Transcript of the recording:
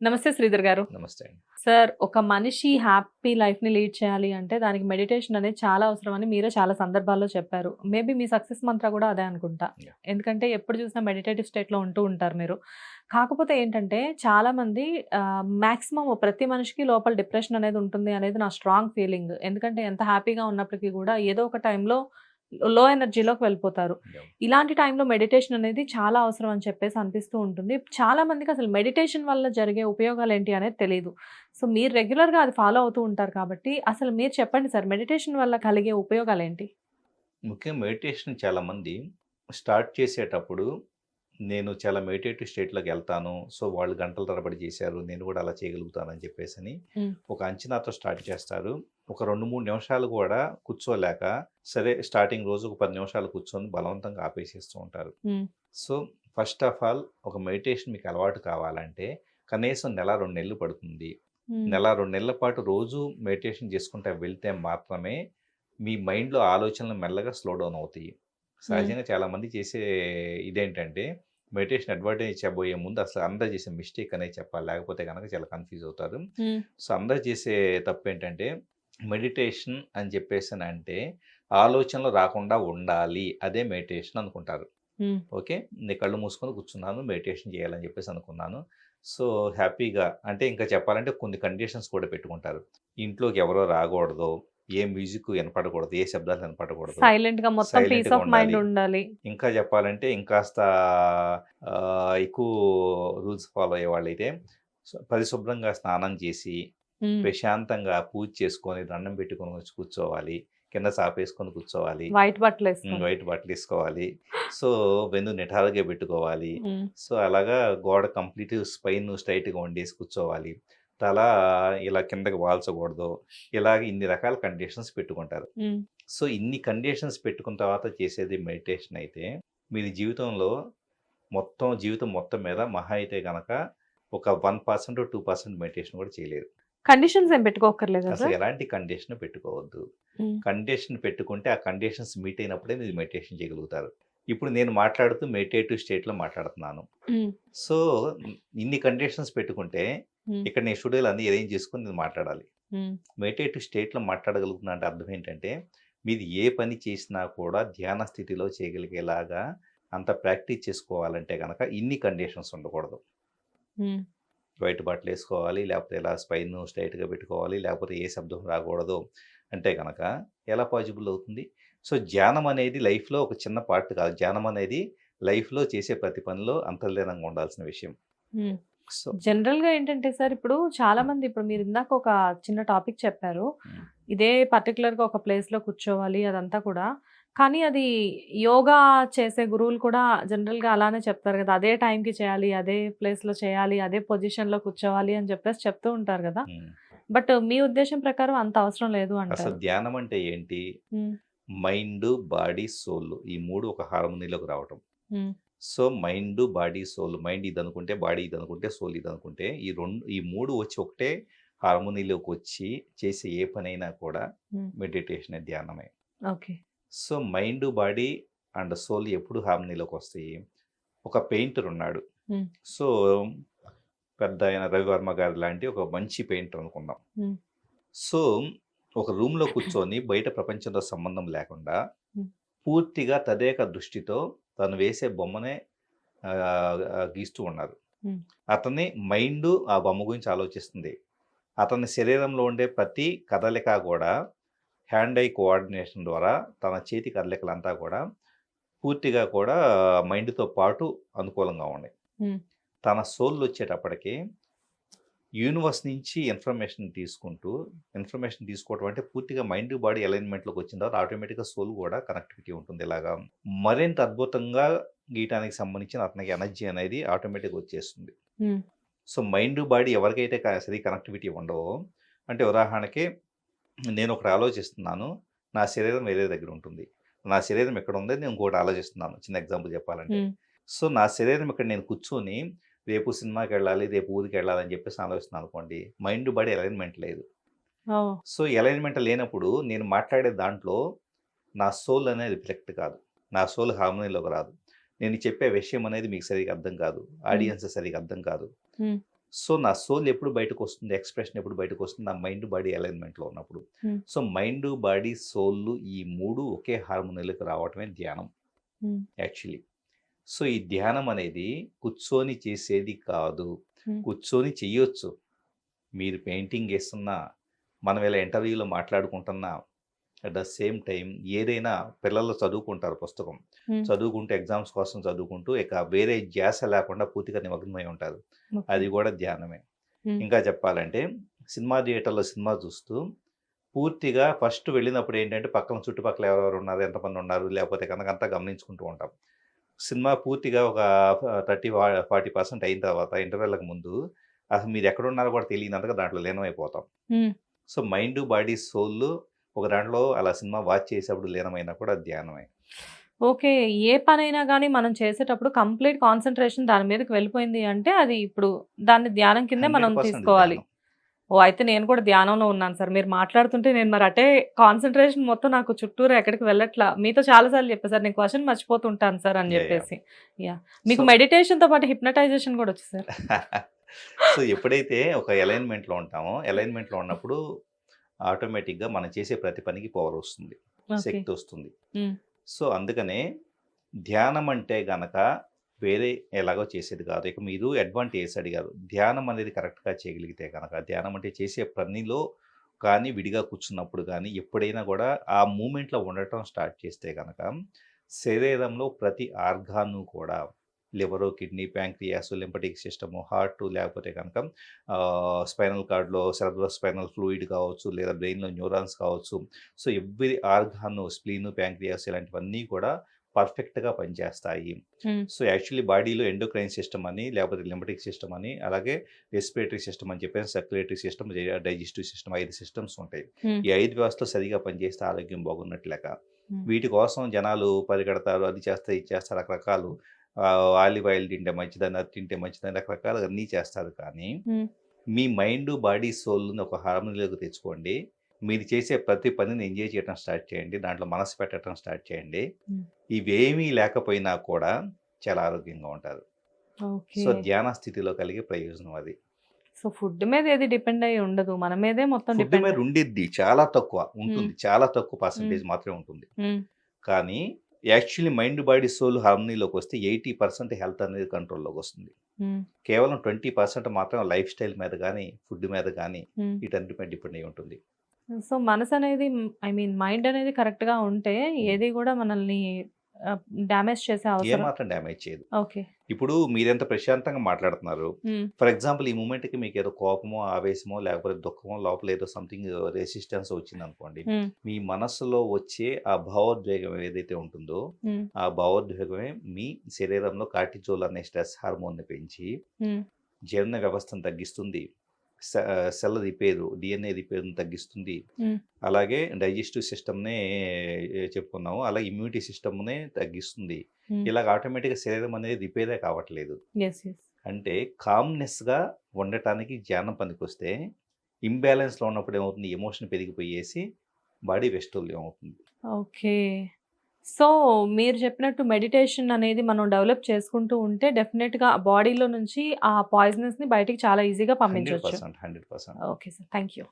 నమస్తే శ్రీధర్ గారు. నమస్తే సార్ ఒక మనిషి హ్యాపీ లైఫ్ని లీడ్ చేయాలి అంటే దానికి మెడిటేషన్ అనేది చాలా అవసరం అని మీరే చాలా సందర్భాల్లో చెప్పారు. మేబీ మీ సక్సెస్ మంత్ర కూడా అదే అనుకుంటా. ఎందుకంటే ఎప్పుడు చూసినా మెడిటేటివ్ స్టేట్లో ఉంటూ ఉంటారు మీరు. కాకపోతే ఏంటంటే చాలా మంది మాక్సిమం ప్రతి మనిషికి లోపల డిప్రెషన్ అనేది ఉంటుంది అనేది నా స్ట్రాంగ్ ఫీలింగ్. ఎందుకంటే ఎంత హ్యాపీగా ఉన్నప్పటికీ కూడా ఏదో ఒక టైంలో లో ఎనర్జీలోకి వెళ్ళిపోతారు. ఇలాంటి టైంలో మెడిటేషన్ అనేది చాలా అవసరం అని చెప్పేసి అనిపిస్తూ ఉంటుంది. చాలా మందికి అసలు మెడిటేషన్ వల్ల జరిగే ఉపయోగాలు ఏంటి అనేది తెలియదు సో మీరు రెగ్యులర్గా అది ఫాలో అవుతూ ఉంటారు కాబట్టి అసలు మీరు చెప్పండి సార్ మెడిటేషన్ వల్ల కలిగే ఉపయోగాలు ఏంటి? ముఖ్యంగా మెడిటేషన్ చాలా మంది స్టార్ట్ చేసేటప్పుడు నేను చాలా మెడిటేటివ్ స్టేట్లోకి వెళ్తాను. సో వాళ్ళు గంటల తరబడి చేశారు. నేను కూడా అలా చేయగలుగుతానని చెప్పేసి అని. ఒక అంచనాతో స్టార్ట్ చేస్తారు. ఒక రెండు మూడు నిమిషాలు కూడా కూర్చోలేక సరే స్టార్టింగ్ రోజు ఒక పది నిమిషాలు కూర్చొని బలవంతంగా ఆపేసేస్తూ ఉంటారు. సో ఫస్ట్ ఆఫ్ ఆల్ ఒక మెడిటేషన్ మీకు అలవాటు కావాలంటే కనీసం నెల రెండు నెలలు పడుతుంది. నెల రెండు నెలల పాటు రోజు మెడిటేషన్ చేసుకుంటా వెళ్తే మాత్రమే మీ మైండ్లో ఆలోచనలు మెల్లగా స్లో డౌన్ అవుతాయి. సహజంగా చాలా మంది చేసే ఇదేంటంటే మెడిటేషన్ అడ్వాంటేజ్ చెప్పబోయే ముందు అసలు అందరు చేసే మిస్టేక్ అనేది చెప్పాలి. లేకపోతే కనుక చాలా కన్ఫ్యూజ్ అవుతారు. సో అందరు చేసే తప్పు ఏంటంటే మెడిటేషన్ అని చెప్పేసి అంటే ఆలోచనలు రాకుండా ఉండాలి. అదే మెడిటేషన్ అనుకుంటారు. ఓకే? నేను కళ్ళు మూసుకొని కూర్చున్నాను మెడిటేషన్ చేయాలని చెప్పేసి అనుకున్నాను. సో హ్యాపీగా అంటే ఇంకా చెప్పాలంటే కొన్ని కండిషన్స్ కూడా పెట్టుకుంటారు. ఇంట్లోకి ఎవరో రాకూడదు. ఏ మ్యూజిక్ వినపడకూడదు ఏ శబ్దాలు వినపడకూడదు. సైలెంట్గా మొత్తం పీస్గా ఆఫ్ మైండ్ ఉండాలి. ఇంకా చెప్పాలంటే ఇంకాస్త ఎక్కువ రూల్స్ ఫాలో అయ్యే వాళ్ళైతే పరిశుభ్రంగా స్నానం చేసి. ప్రశాంతంగా పూజ చేసుకొని దండం పెట్టుకొని వచ్చి కూర్చోవాలి. కింద సాపేసుకొని కూర్చోవాలి. వైట్ బట్టలు వేసుకోవాలి. వైట్ బట్టలు వేసుకోవాలి. సో వెన్ను నిటారుగా పెట్టుకోవాలి. సో అలాగా గోడ కంప్లీట్ స్పైన్ స్ట్రైట్గా వండేసి కూర్చోవాలి. తల ఇలా కిందకి వాల్చకూడదు ఇలాగ ఇన్ని రకాల కండిషన్స్ పెట్టుకుంటారు. సో ఇన్ని కండిషన్స్ పెట్టుకున్న తర్వాత చేసేది మెడిటేషన్ అయితే మీరు జీవితంలో మొత్తం జీవితం మొత్తం మీద మహా అయితే కనుక ఒక one percent two percent meditation కూడా చేయలేరు కండిషన్స్ ఏం పెట్టుకోకర్లేదా అసలు ఎలాంటి కండిషన్ పెట్టుకోవద్దు. కండిషన్ పెట్టుకుంటే ఆ కండిషన్స్ మీట్ అయినప్పుడే మీరు మెడిటేషన్ చేయగలుగుతారు ఇప్పుడు నేను మాట్లాడుతూ మెడిటేటివ్ స్టేట్లో మాట్లాడుతున్నాను. సో ఇన్ని కండిషన్స్ పెట్టుకుంటే. ఇక్కడ నేను స్టూడియోలు అన్ని అరేంజ్ చేసుకొని నేను మాట్లాడాలి. మెడిటేటివ్ స్టేట్లో మాట్లాడగలుగుతున్నా అంటే అర్థం ఏంటంటే మీరు ఏ పని చేసినా కూడా ధ్యాన స్థితిలో చేయగలిగేలాగా అంత ప్రాక్టీస్ చేసుకోవాలంటే కనుక ఇన్ని కండిషన్స్ ఉండకూడదు. వైట్ బట్టలు వేసుకోవాలి లేకపోతే ఇలా స్పైన్ స్ట్రైట్గా పెట్టుకోవాలి లేకపోతే ఏ శబ్దం రాకూడదు అంటే కనుక ఎలా పాసిబుల్ అవుతుంది సో ధ్యానం అనేది లైఫ్లో ఒక చిన్న పార్ట్ కాదు ధ్యానం అనేది లైఫ్లో చేసే ప్రతి పనిలో అంతర్లీనంగా ఉండాల్సిన విషయం. సో జనరల్గా ఏంటంటే సార్ ఇప్పుడు చాలా మంది ఇప్పుడు మీరు ఇందాక ఒక చిన్న టాపిక్ చెప్పారు. ఇదే పర్టికులర్గా ఒక ప్లేస్లో కూర్చోవాలి అదంతా కూడా. కానీ అది యోగా చేసే గురువులు కూడా జనరల్గా అలానే చెప్తారు కదా అదే time కి చేయాలి అదే ప్లేస్లో చేయాలి అదే పొజిషన్లో కూర్చోవాలి అని చెప్పేసి చెప్తూ ఉంటారు కదా. బట్ మీ ఉద్దేశం ప్రకారం అంత అవసరం లేదు అసలు ధ్యానం అంటే ఏంటి. మైండ్ బాడీ సోల్ ఈ మూడు ఒక హార్మోనీలోకి రావటం. So mind body soul mind ఇది అనుకుంటే బాడీ ఇది అనుకుంటే సోల్ ఇది అనుకుంటే ఈ రెండు ఈ మూడు వచ్చి ఒకటే హార్మోనీలోకి వచ్చి చేసే ఏ పనైనా కూడా. మెడిటేషన్ ధ్యానమే okay so mind body and soul ఎప్పుడు హార్మోనీలోకి వస్తాయి ఒక పెయింటర్ ఉన్నాడు. సో పెద్ద ఆయన రవివర్మ గారు లాంటి ఒక మంచి పెయింటర్ అనుకుందాం. సో ఒక రూమ్లో కూర్చొని బయట ప్రపంచంతో సంబంధం లేకుండా. పూర్తిగా తదేక దృష్టితో తను వేసే బొమ్మనే గీస్తూ ఉన్నారు. అతని మైండ్ ఆ బొమ్మ గురించి ఆలోచిస్తుంది అతని శరీరంలో ఉండే ప్రతి కదలిక కూడా హ్యాండ్ ఐ కోఆర్డినేషన్ ద్వారా తన చేతి కదలికలంతా కూడా పూర్తిగా కూడా మైండ్తో పాటు అనుకూలంగా ఉన్నాయి. తన సోల్ వచ్చేటప్పటికి యూనివర్స్ నుంచి ఇన్ఫర్మేషన్ తీసుకుంటూ ఇన్ఫర్మేషన్ తీసుకోవడం అంటే పూర్తిగా మైండ్ బాడీ అలైన్మెంట్లోకి వచ్చిన తర్వాత ఆటోమేటిక్గా సోల్ కూడా కనెక్టివిటీ ఉంటుంది ఇలాగా మరింత అద్భుతంగా గీయటానికి సంబంధించిన అతనికి ఎనర్జీ అనేది ఆటోమేటిక్గా వచ్చేస్తుంది. సో మైండ్ బాడీ ఎవరికైతే సరి కనెక్టివిటీ ఉండవో అంటే ఉదాహరణకి నేను ఒకటి ఆలోచిస్తున్నాను నా శరీరం వేరే దగ్గర ఉంటుంది నా శరీరం ఎక్కడ ఉంది నేను ఇంకోటి ఆలోచిస్తున్నాను చిన్న ఎగ్జాంపుల్ చెప్పాలంటే. సో నా శరీరం ఇక్కడ నేను కూర్చొని రేపు సినిమాకి వెళ్ళాలి రేపు ఊరికి వెళ్ళాలని చెప్పేసి ఆలోచిస్తున్నాను అనుకోండి మైండ్ బాడీ అలైన్మెంట్ లేదు. సో అలైన్మెంట్ లేనప్పుడు నేను మాట్లాడే దాంట్లో నా సోల్ అనేది రిఫ్లెక్ట్ కాదు. నా సోల్ హార్మోనీలోకి రాదు. నేను చెప్పే విషయం అనేది మీకు సరిగా అర్థం కాదు. ఆడియన్స్ సరిగా అర్థం కాదు. సో నా సోల్ ఎప్పుడు బయటకు వస్తుంది ఎక్స్ప్రెషన్ ఎప్పుడు బయటకు వస్తుంది నా మైండ్ బాడీ అలైన్మెంట్లో ఉన్నప్పుడు. సో మైండ్ బాడీ సోల్ ఈ మూడు ఒకే హార్మోనియల్కి రావటమే ధ్యానం. యాక్చువల్లీ. సో ఈ ధ్యానం అనేది కూర్చొని చేసేది కాదు. కూర్చొని చెయ్యొచ్చు మీరు పెయింటింగ్ వేస్తున్నా మనం ఇలా ఇంటర్వ్యూలో మాట్లాడుకుంటున్నా అట్ ద సేమ్ టైం ఏదైనా పిల్లలు చదువుకుంటారు పుస్తకం. చదువుకుంటూ ఎగ్జామ్స్ కోసం చదువుకుంటూ ఇక వేరే ధ్యాస లేకుండా పూర్తిగా నిమగ్నమై ఉంటారు. అది కూడా ధ్యానమే. ఇంకా చెప్పాలంటే సినిమా థియేటర్లో సినిమా చూస్తూ పూర్తిగా ఫస్ట్ వెళ్ళినప్పుడు ఏంటంటే పక్కన చుట్టుపక్కల ఎవరెవరు ఉన్నారు ఎంతమంది ఉన్నారు లేకపోతే కనుక అంతా గమనించుకుంటూ ఉంటాం సినిమా పూర్తిగా ఒక థర్టీ ఫార్టీ పర్సెంట్ అయిన తర్వాత ఇంటర్వెల్కి ముందు అసలు మీరు ఎక్కడ ఉన్నారో కూడా తెలియనంతగా దాంట్లో లీనమైపోతాం. సో మైండ్ బాడీ సోల్ ఒక దాంట్లో అలా సినిమా వాచ్ చేసేప్పుడు లీనమైనా కూడా ధ్యానమే ఓకే. ఏ పనైనా గానీ మనం చేసేటప్పుడు కంప్లీట్ కాన్సంట్రేషన్ దాని మీదకి వెళ్ళిపోయింది అంటే అది ఇప్పుడు దాన్ని ధ్యానం కిందే మనం 100% తీసుకోవాలి. ఓహ్! అయితే నేను కూడా ధ్యానంలో ఉన్నాను సార్. మీరు మాట్లాడుతుంటే నేను మరి అటే కాన్సంట్రేషన్ మొత్తం నాకు చుట్టూరా ఎక్కడికి వెళ్ళట్లా. మీతో చాలా సార్లు చెప్పా సార్ నేను క్వెషన్ మర్చిపోతుంటాను సార్ అని. చెప్పేసి. యాహ్! మీకు మెడిటేషన్‌తో పాటు హిప్నటైజేషన్ కూడా వచ్చా సార్? సో ఎప్పుడైతే ఒక అలైన్మెంట్లో ఉంటామో అలైన్మెంట్లో ఉన్నప్పుడు ఆటోమేటిక్గా మనం చేసే ప్రతి పనికి పవర్ వస్తుంది. శక్తి వస్తుంది. సో అందుకనే ధ్యానం అంటే గనక వేరే ఎలాగో చేసేది కాదు. ఇక మీరు అడ్వాంటేజ్ అడిగారు. ధ్యానం అనేది కరెక్ట్గా చేయగలిగితే కనుక ధ్యానం అంటే చేసే పనిలో కానీ విడిగా కూర్చున్నప్పుడు కానీ ఎప్పుడైనా కూడా ఆ మూమెంట్లో ఉండటం స్టార్ట్ చేస్తే కనుక శరీరంలో ప్రతి ఆర్గాను కూడా liver kidney pancreas lymphatic system heart లేకపోతే కనుక స్పైనల్ కార్డ్లో సెరబ్రో స్పైనల్ ఫ్లూయిడ్ కావచ్చు లేదా బ్రెయిన్లో న్యూరాన్స్ కావచ్చు. So every organ spleen pancreas ఇలాంటివన్నీ కూడా పర్ఫెక్ట్గా పనిచేస్తాయి. సో యాక్చువల్లీ బాడీలో ఎండోక్రైన్ సిస్టమ్ అని లేకపోతే లింపటిక్ సిస్టమ్ అని అలాగే రెస్పిరేటరీ సిస్టమ్ అని చెప్పేసి సర్క్యులేటరీ సిస్టమ్ డైజెస్టివ్ సిస్టమ్ ఐదు సిస్టమ్స్ ఉంటాయి. ఈ ఐదు వ్యవస్థలు సరిగా పనిచేస్తే ఆరోగ్యం బాగున్నట్లు లెక్క హ్మ్. వీటి కోసం జనాలు పరిగెడతారు అది చేస్తారు ఇది చేస్తారు రకరకాలు ఆలివ్ ఆయిల్ తింటే మంచిదని అది తింటే మంచిదని రకరకాలు అన్నీ చేస్తారు కానీ. మీ మైండ్ బాడీ సోల్ని ఒక హార్మోనీలోకి తెచ్చుకోండి మీరు చేసే ప్రతి పనిని ఎంజాయ్ చేయడం స్టార్ట్ చేయండి దాంట్లో మనసు పెట్టడం స్టార్ట్ చేయండి. ఇవేమీ లేకపోయినా కూడా చాలా ఆరోగ్యంగా ఉంటారు. సో ధ్యాన స్థితిలో కలిగే ప్రయోజనం అది సో ఫుడ్ మీద ఏది డిపెండ్ అయ్యి ఉండదు. మన మీదే మొత్తం ఫుడ్ డిపెండ్ మీద ఉండిద్ది చాలా తక్కువ ఉంటుంది చాలా తక్కువ పర్సంటేజ్ మాత్రమే ఉంటుంది. కానీ యాక్చువల్లీ మైండ్ బాడీ సోల్ హార్మనీలోకి వస్తే ఎయిటీ పర్సెంట్ హెల్త్ అనేది కంట్రోల్లోకి వస్తుంది. కేవలం ట్వంటీ పర్సెంట్ మాత్రం లైఫ్ స్టైల్ మీద కానీ ఫుడ్ మీద కానీ. వీటన్నిటి మీద డిపెండ్ అయి ఉంటుంది సో మనసు అనేది ఐ మీన్ మైండ్ అనేది కరెక్ట్‌గా ఉంటే ఏది కూడా మనల్ని డ్యామేజ్ చేసే అవసరం ఏమాత్రం డ్యామేజ్ చేయదు ఓకే. ఇప్పుడు మీరెంత ప్రశాంతంగా మాట్లాడుతున్నారు. ఫర్ ఎగ్జాంపుల్ ఈ మూమెంట్కి మీకు ఏదో కోపమో ఆవేశమో లేకపోతే దుఃఖమో లోపల ఏదో సంథింగ్ రెసిస్టెన్స్ వచ్చింది అనుకోండి. మీ మనస్సులో వచ్చే ఆ భావోద్వేగం ఏదైతే ఉంటుందో. ఆ భావోద్వేగమే మీ శరీరంలో కార్టిజోల్ అనే స్ట్రెస్ హార్మోన్ని పెంచి హ్మ్. జీర్ణ వ్యవస్థను తగ్గిస్తుంది సెల్ రిపేరు డిఎన్ఏ రిపేర్ని తగ్గిస్తుంది. అలాగే డైజెస్టివ్ సిస్టమ్నే చెప్పుకున్నాము అలాగే ఇమ్యూనిటీ సిస్టమ్నే తగ్గిస్తుంది. ఇలాగ ఆటోమేటిక్గా శరీరం అనేది రిపేరే కావట్లేదు. అంటే కామ్నెస్గా ఉండటానికి ధ్యానం పనికొస్తే ఇంబ్యాలెన్స్లో ఉన్నప్పుడు ఏమవుతుంది ఎమోషన్ పెరిగిపోయేసి బాడీ వెస్టోల్యం అవుతుంది ఓకే. సో మీరు చెప్పినట్టు మెడిటేషన్ అనేది మనం డెవలప్ చేసుకుంటూ ఉంటే డెఫినెట్‌గా బాడీలో నుంచి ఆ పాయిజనస్‌ని బయటికి చాలా ఈజీగా percent okay sir. Thank you.